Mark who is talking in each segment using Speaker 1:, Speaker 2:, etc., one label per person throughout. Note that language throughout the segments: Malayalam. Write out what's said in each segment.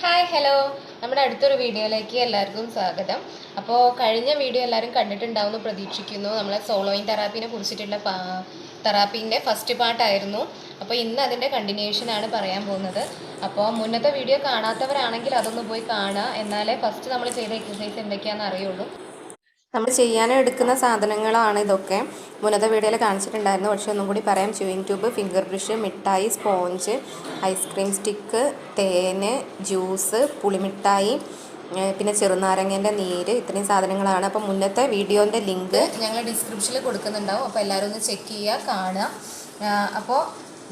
Speaker 1: ഹായ് ഹലോ നമ്മുടെ അടുത്തൊരു വീഡിയോയിലേക്ക് എല്ലാവർക്കും സ്വാഗതം. അപ്പോൾ കഴിഞ്ഞ വീഡിയോ എല്ലാവരും കണ്ടിട്ടുണ്ടാവുമെന്ന് പ്രതീക്ഷിക്കുന്നു. നമ്മളെ സോളോയിൻ തെറാപ്പിനെ കുറിച്ചിട്ടുള്ള തെറാപ്പീന്റെ ഫസ്റ്റ് പാർട്ടായിരുന്നു അപ്പോൾ ഇന്ന് അതിന്റെ കണ്ടിന്യൂഷൻ ആണ് പറയാൻ പോകുന്നത്. അപ്പോൾ മുന്നത്തെ വീഡിയോ കാണാത്തവരാണെങ്കിൽ അതൊന്ന് പോയി കാണുക. എന്നാലേ ഫസ്റ്റ് നമ്മൾ ചെയ്ത എക്സസൈസ് എന്തൊക്കെയാണെന്ന് അറിയുള്ളൂ. നമ്മൾ ചെയ്യാനും എടുക്കുന്ന സാധനങ്ങളാണ് ഇതൊക്കെ. മുനത വീഡിയോയിൽ കാണിച്ചിട്ടുണ്ടായിരുന്നു. പക്ഷേ ഒന്നും കൂടി പറയാം. ച്യൂയിങ് ട്യൂബ് ഫിംഗർ ബ്രഷ് മിഠായി സ്പോഞ്ച് ഐസ്ക്രീം സ്റ്റിക്ക് തേന് ജ്യൂസ് പുളിമിഠായി പിന്നെ ചെറുനാരങ്ങേന്റെ നീര് ഇത്രയും സാധനങ്ങളാണ്. അപ്പോൾ മുന്നത്തെ വീഡിയോന്റെ ലിങ്ക് ഞങ്ങൾ ഡിസ്ക്രിപ്ഷനിൽ കൊടുക്കുന്നുണ്ടാവും. അപ്പോൾ എല്ലാവരും ഒന്ന് ചെക്ക് ചെയ്യുക കാണുക. അപ്പോൾ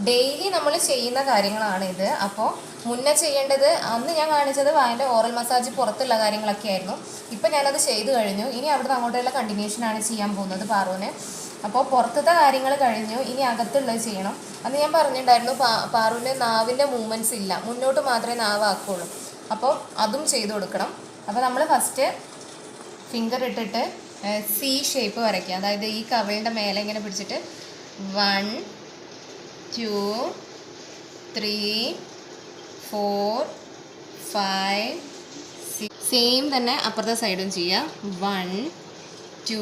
Speaker 1: ഡെയിലി നമ്മൾ ചെയ്യുന്ന കാര്യങ്ങളാണ് ഇത്. അപ്പോൾ മുന്നേ ചെയ്യേണ്ടത് അന്ന് ഞാൻ കാണിച്ചത് വായന്റെ ഓറൽ മസാജ് പുറത്തുള്ള കാര്യങ്ങളൊക്കെ ആയിരുന്നു. ഇപ്പം ഞാനത് ചെയ്തു കഴിഞ്ഞു. ഇനി അവിടുന്ന് അങ്ങോട്ടുള്ള കണ്ടിന്യൂഷനാണ് ചെയ്യാൻ പോകുന്നത് പാറുവിന്. അപ്പോൾ പുറത്തത്തെ കാര്യങ്ങൾ കഴിഞ്ഞു. ഇനി അകത്തുള്ളത് ചെയ്യണം. അന്ന് ഞാൻ പറഞ്ഞിട്ടുണ്ടായിരുന്നു പാ പാറുവിന് നാവിന്റെ മൂവ്മെന്റ്സ് ഇല്ല. മുന്നോട്ട് മാത്രമേ നാവ് ആക്കുള്ളൂ അപ്പോൾ അതും ചെയ്തു കൊടുക്കണം. അപ്പോൾ നമ്മൾ ഫസ്റ്റ് ഫിംഗർ ഇട്ടിട്ട് സി ഷേപ്പ് വരയ്ക്കുക. അതായത് ഈ കവളിന്റെ മേലെ ഇങ്ങനെ പിടിച്ചിട്ട് one two three four five six same തന്നെ അപ്പുറത്തെ സൈഡും ചെയ്യാം. വൺ ടു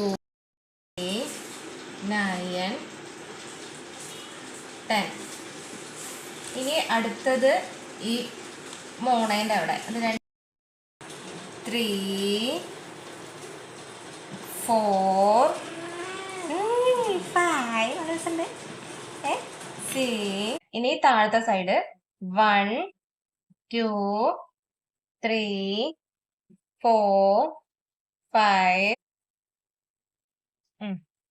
Speaker 1: നയൻ ടെൻ ഇനി അടുത്തത് ഈ മോണേന്റെ അവിടെ. അത് രണ്ട് ത്രീ ഫോർ ഫൈവ് സി. ഇനി താഴത്തെ side one two three four five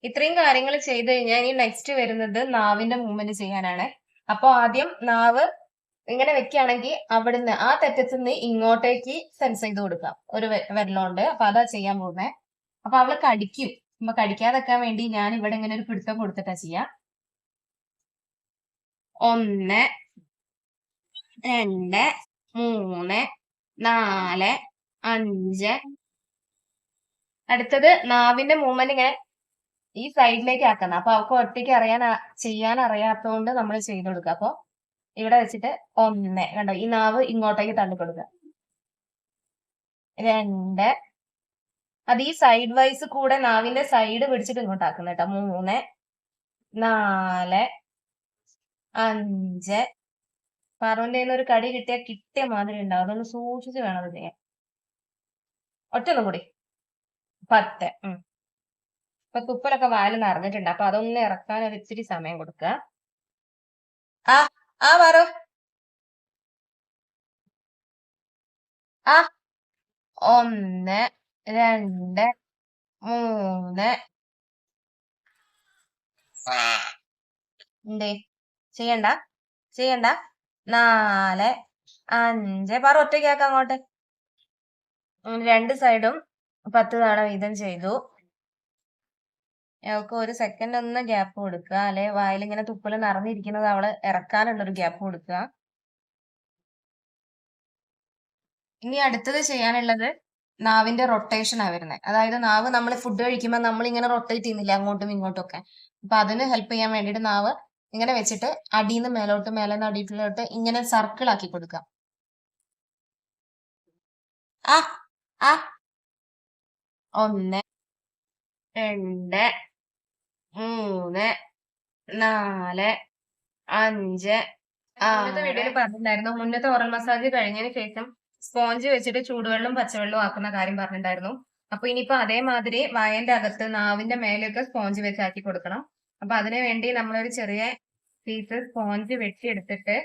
Speaker 1: ഇത്രയും കാര്യങ്ങൾ ചെയ്ത് കഴിഞ്ഞാൽ ഇനി നെക്സ്റ്റ് വരുന്നത് നാവിന്റെ മൂവ്മെന്റ് ചെയ്യാനാണ്. അപ്പൊ ആദ്യം നാവ് ഇങ്ങനെ വെക്കുകയാണെങ്കിൽ അവിടുന്ന് ആ തെറ്റത്ത് നിന്ന് ഇങ്ങോട്ടേക്ക് സെൻസ് ചെയ്ത് കൊടുക്കാം. ഒരു വെള്ളമുണ്ട് അപ്പൊ അതാ ചെയ്യാൻ പോകുന്നത് അപ്പൊ അവൾ കടിക്കും. അപ്പൊ കടിക്കാതെക്കാൻ വേണ്ടി ഞാൻ ഇവിടെ ഇങ്ങനെ ഒരു പിടുത്തം കൊടുത്തിട്ടാ ചെയ്യാ. ഒന്ന് രണ്ട് മൂന്ന് നാല് അഞ്ച്. അടുത്തത് നാവിന്റെ മൂവ്മെന്റ് ഇങ്ങനെ ഈ സൈഡിലേക്ക് ആക്കണം. അപ്പൊ അവർക്ക് ഒറ്റയ്ക്ക് അറിയാൻ ചെയ്യാൻ അറിയാത്തതുകൊണ്ട് നമ്മൾ ചെയ്ത് കൊടുക്കുക. അപ്പൊ ഇവിടെ വെച്ചിട്ട് ഒന്ന് കണ്ടോ? ഈ നാവ് ഇങ്ങോട്ടേക്ക് തള്ളി തള്ളിക്കൊടുക്കുക രണ്ട്. അത് ഈ സൈഡ് വൈസ് കൂടെ നാവിന്റെ സൈഡ് പിടിച്ചിട്ട് ഇങ്ങോട്ട് ആക്കുന്ന കേട്ടോ. മൂന്ന് നാല് അഞ്ച്. പറവന്റെ കയ്യിൽ ഒരു കടി കിട്ടിയാൽ കിട്ടിയ മാതിരി ഉണ്ടാവും. അതൊന്ന് സൂക്ഷിച്ച് വേണം അത് ചെയ്യാൻ. ഒറ്റൊന്നും കൂടി. പത്ത്. ഉം. ഇപ്പൊ തുപ്പലൊക്കെ വാൽ നിറഞ്ഞിട്ടുണ്ട്. അപ്പൊ അതൊന്ന് ഇറക്കാൻ ഒരു ഇച്ചിരി സമയം കൊടുക്കുക. ആ ആ പറു. ആ. ഒന്ന് രണ്ട് മൂന്ന്. എന്തേ ചെയ്യണ്ട ചെയ്യണ്ട. നാല് അഞ്ച്. പറ ഒറ്റയ്ക്കാക്ക അങ്ങോട്ട്. ഉം, രണ്ട് സൈഡും പത്ത് തവണ വീതം ചെയ്തു. അവൾക്ക് ഒരു സെക്കൻഡ് ഒന്ന് ഗ്യാപ്പ് കൊടുക്കുക. അല്ലെ വായിൽ ഇങ്ങനെ തുപ്പൽ നിറഞ്ഞിരിക്കുന്നത് അവൾ ഇറക്കാനുള്ള ഒരു ഗ്യാപ്പ് കൊടുക്കുക. ഇനി അടുത്തത് ചെയ്യാനുള്ളത് നാവിന്റെ റൊട്ടേഷൻ ആ വരുന്നത് അതായത് നാവ് നമ്മൾ ഫുഡ് കഴിക്കുമ്പോൾ നമ്മൾ ഇങ്ങനെ റൊട്ടേറ്റ് ചെയ്യുന്നില്ല അങ്ങോട്ടും ഇങ്ങോട്ടും ഒക്കെ. അപ്പൊ അതിന് ഹെൽപ്പ് ചെയ്യാൻ വേണ്ടിയിട്ട് നാവ് ഇങ്ങനെ വെച്ചിട്ട് അടിയിൽ നിന്ന് മേലോട്ട് മേലെ നിന്ന് അടിയിലോട്ട് ഇങ്ങനെ സർക്കിൾ ആക്കി കൊടുക്കുക. ആ ആ. ഒന്ന് രണ്ട് മൂന്ന് നാല് അഞ്ച് മുന്നത്തെ വീഡിയോയിൽ പറഞ്ഞിട്ടുണ്ടായിരുന്നു. മുന്നത്തെ ഓറൽ മസാജ് കഴിഞ്ഞതിന് ശേഷം സ്പോഞ്ച് വെച്ചിട്ട് ചൂടുവെള്ളം പച്ചവെള്ളവും ആക്കുന്ന കാര്യം പറഞ്ഞിട്ടുണ്ടായിരുന്നു. അപ്പൊ ഇനിയിപ്പോ അതേമാതിരി വായന്റെ അകത്ത് നാവിന്റെ മേലെയൊക്കെ സ്പോഞ്ച് വെച്ചാക്കി കൊടുക്കണം. അപ്പൊ അതിനു വേണ്ടി നമ്മളൊരു ചെറിയ പീസ് സ്പോഞ്ച് വെട്ടിയെടുത്തിട്ട്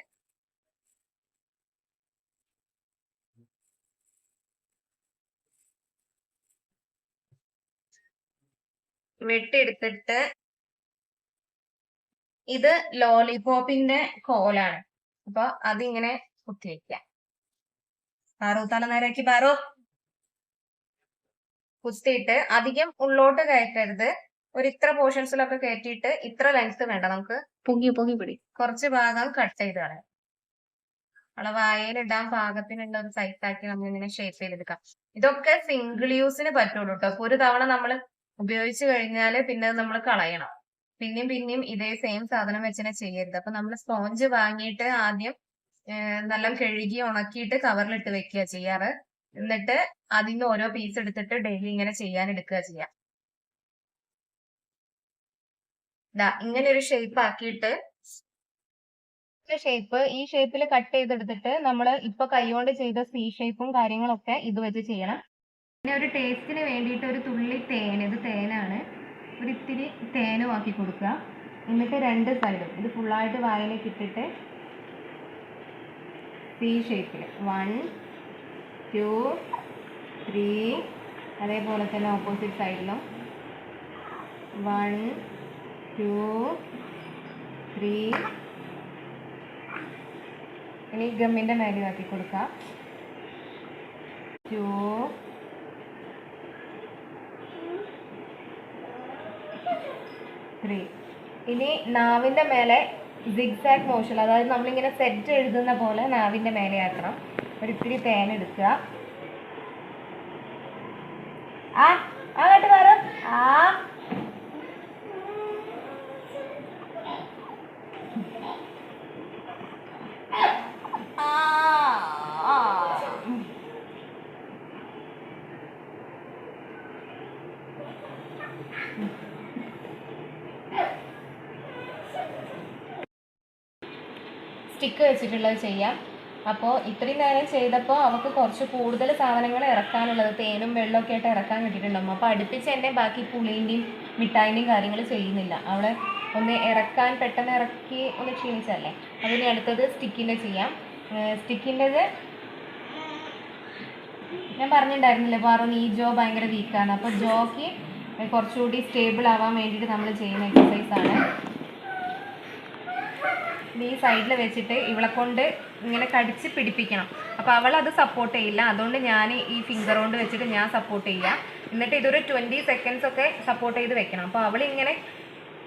Speaker 1: വെട്ടിയെടുത്തിട്ട് ഇത് ലോലിപോപ്പിന്റെ കോലാണ്. അപ്പൊ അതിങ്ങനെ കുത്തിവെക്കാം പാറു തല നേരാക്കി പാറു. കുത്തിയിട്ട് അധികം ഉള്ളോട്ട് കയറ്റരുത്. ഒരു ഇത്ര പോർഷൻസിലൊക്കെ കയറ്റിയിട്ട് ഇത്ര ലെങ്ത് വേണ്ട നമുക്ക്.
Speaker 2: പൊങ്ങി പൊങ്ങി പിടി.
Speaker 1: കുറച്ച് ഭാഗം കട്ട് ചെയ്ത് കളയാം. നമ്മളെ വായയിലിടാൻ പാകത്തിനുള്ള ഒരു സൈസ് ആക്കി നമ്മൾ ഇങ്ങനെ ഷേപ്പ് ചെയ്തെടുക്കാം ഇതൊക്കെ സിംഗിൾ യൂസിന് പറ്റുള്ളൂ കേട്ടോ ഒരു തവണ നമ്മൾ ഉപയോഗിച്ചു കഴിഞ്ഞാൽ പിന്നെ നമ്മൾ കളയണം. പിന്നെയും പിന്നെയും ഇതേ സെയിം സാധനം വെച്ചിനെ ചെയ്യരുത്. അപ്പൊ നമ്മൾ സ്പോഞ്ച് വാങ്ങിയിട്ട് ആദ്യം നല്ല കഴുകി ഉണക്കിയിട്ട് കവറിലിട്ട് വെക്കുക ചെയ്യാറ്. എന്നിട്ട് അതിന്ന് ഓരോ പീസ് എടുത്തിട്ട് ഡെയിലി ഇങ്ങനെ ചെയ്യാൻ എടുക്കുക ചെയ്യാം. ഇങ്ങനെ ഒരു ഷേപ്പ് ആക്കിയിട്ട് ഷേപ്പ് ഈ ഷേപ്പിൽ കട്ട് ചെയ്തെടുത്തിട്ട് നമ്മൾ ഇപ്പൊ കൈകൊണ്ട് ചെയ്ത സി ഷേപ്പും കാര്യങ്ങളൊക്കെ ഇത് വെച്ച് ചെയ്യണം. പിന്നെ ഒരു ടേസ്റ്റിന് വേണ്ടിയിട്ട് ഒരു തുള്ളി തേൻ ഇത് തേനാണ്. ഒരു ഇത്തിരി തേനും ആക്കി കൊടുക്കുക. എന്നിട്ട് രണ്ട് സൈഡും ഇത് ഫുള്ളായിട്ട് വായിലേക്ക് ഇട്ടിട്ട് സി ഷേപ്പിൽ വൺ ടു ത്രീ അതേപോലെ തന്നെ ഓപ്പോസിറ്റ് സൈഡിലും വൺ ടു ത്രീ ഇനി ഗമ്മിന്റെ മേലെ ആക്കി കൊടുക്കാം. ടു ത്രീ ഇനി നാവിന്റെ മേലെ സിഗ്സാഗ് മോഷൻ അതായത് നമ്മളിങ്ങനെ സെറ്റ് എഴുതുന്ന പോലെ നാവിന്റെ മേലെ ആക്കണം. ഒരു ഇത്തിരി തേൻ എടുക്കുക. ആ അങ്ങോട്ട് ആ ആ, സ്റ്റിക്ക് വെച്ചിട്ടുള്ളത് ചെയ്യാം. അപ്പോൾ ഇത്രയും നേരം ചെയ്തപ്പോൾ അവൾക്ക് കുറച്ച് കൂടുതൽ സാധനങ്ങൾ ഇറക്കാനുള്ളത് തേനും വെള്ളമൊക്കെ ആയിട്ട് ഇറക്കാൻ കിട്ടിയിട്ടുണ്ടാവും. അപ്പോൾ അടുപ്പിച്ച് തന്നെ ബാക്കി പുളീന്റെയും മിഠായിന്റെയും കാര്യങ്ങൾ ചെയ്യുന്നില്ല. അവളെ ഒന്ന് ഇറക്കാൻ പെട്ടെന്ന് ഇറക്കി ഒന്ന് ക്ഷീണിച്ചല്ലേ അതിന് അടുത്തത് സ്റ്റിക്കിന്റെ ചെയ്യാം. സ്റ്റിക്കിന്റെത് ഞാൻ പറഞ്ഞിട്ടുണ്ടായിരുന്നില്ലേ പറഞ്ഞു ഈ ജോ ഭയങ്കര വീക്കാണ് അപ്പോൾ ജോക്ക് കുറച്ചുകൂടി സ്റ്റേബിൾ ആവാൻ വേണ്ടിയിട്ട് നമ്മൾ ചെയ്യുന്ന എക്സസൈസാണ് ഈ സൈഡിൽ വെച്ചിട്ട് ഇവളെ കൊണ്ട് ഇങ്ങനെ കടിച്ച് പിടിപ്പിക്കണം. അപ്പോൾ അവൾ അത് സപ്പോർട്ട് ചെയ്യില്ല. അതുകൊണ്ട് ഞാൻ ഈ ഫിംഗർ കൊണ്ട് വെച്ചിട്ട് ഞാൻ സപ്പോർട്ട് ചെയ്യുക എന്നിട്ട് ഇതൊരു ട്വന്റി സെക്കൻഡ്സ് ഒക്കെ സപ്പോർട്ട് ചെയ്ത് വെക്കണം. അപ്പോൾ അവൾ ഇങ്ങനെ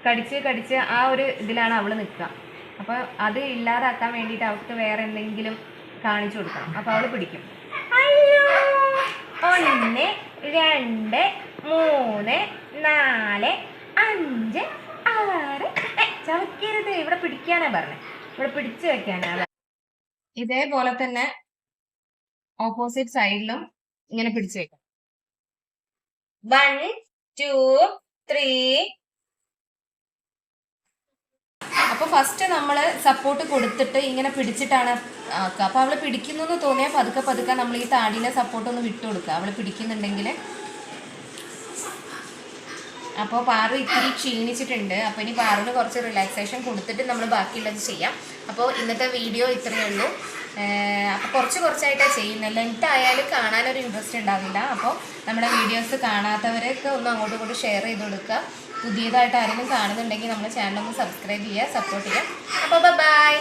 Speaker 1: കടിച്ച് കടിച്ച് ആ ഒരു ഇതിലാണ് അവൾ നിൽക്കുക അപ്പോൾ അത് ഇല്ലാതാക്കാൻ വേണ്ടിയിട്ട് അവൾക്ക് വേറെ എന്തെങ്കിലും കാണിച്ചു കൊടുക്കണം. അപ്പോൾ അവൾ പിടിക്കും. ഒന്ന് രണ്ട് മൂന്ന് നാല് അഞ്ച് ചവയ്ക്കരുത്. ഇവിടെ പിടിക്കാനാ പറഞ്ഞത് ഇവിടെ പിടിച്ചു വെക്കാനാ ഇതേപോലെ തന്നെ ഓപ്പോസിറ്റ് സൈഡിലും ഇങ്ങനെ പിടിച്ചു വെക്കാം. വൺ ടു ത്രീ അപ്പൊ ഫസ്റ്റ് നമ്മൾ സപ്പോർട്ട് കൊടുത്തിട്ട് ഇങ്ങനെ പിടിച്ചിട്ടാണ് അപ്പൊ അവൾ പിടിക്കുന്നു തോന്നിയാൽ പതുക്കെ പതുക്കെ നമ്മൾ ഈ താടിയിലെ സപ്പോർട്ട് ഒന്ന് വിട്ടു കൊടുക്കുക. അവൾ പിടിക്കുന്നുണ്ടെങ്കിൽ അപ്പോൾ പാറു ഇത്തിരി ക്ഷീണിച്ചിട്ടുണ്ട്. അപ്പോൾ ഇനി പാറിന് കുറച്ച് റിലാക്സേഷൻ കൊടുത്തിട്ട് നമ്മൾ ബാക്കിയുള്ളത് ചെയ്യാം. അപ്പോൾ ഇന്നത്തെ വീഡിയോ ഇത്രയേ ഉള്ളൂ. അപ്പോൾ കുറച്ച് കുറച്ചായിട്ടാണ് ചെയ്യുന്നത്. ലെങ്ത് ആയാലും കാണാനൊരു ഇൻട്രസ്റ്റ് ഉണ്ടാവില്ല. അപ്പോൾ നമ്മുടെ വീഡിയോസ് കാണാത്തവരൊക്കെ ഒന്ന് അങ്ങോട്ടും ഇങ്ങോട്ടും ഷെയർ ചെയ്ത് കൊടുക്കുക. പുതിയതായിട്ട് ആരെങ്കിലും കാണുന്നുണ്ടെങ്കിൽ നമ്മുടെ ചാനൽ ഒന്ന് സബ്സ്ക്രൈബ് ചെയ്യുക സപ്പോർട്ട് ചെയ്യുക. അപ്പോൾ ബൈ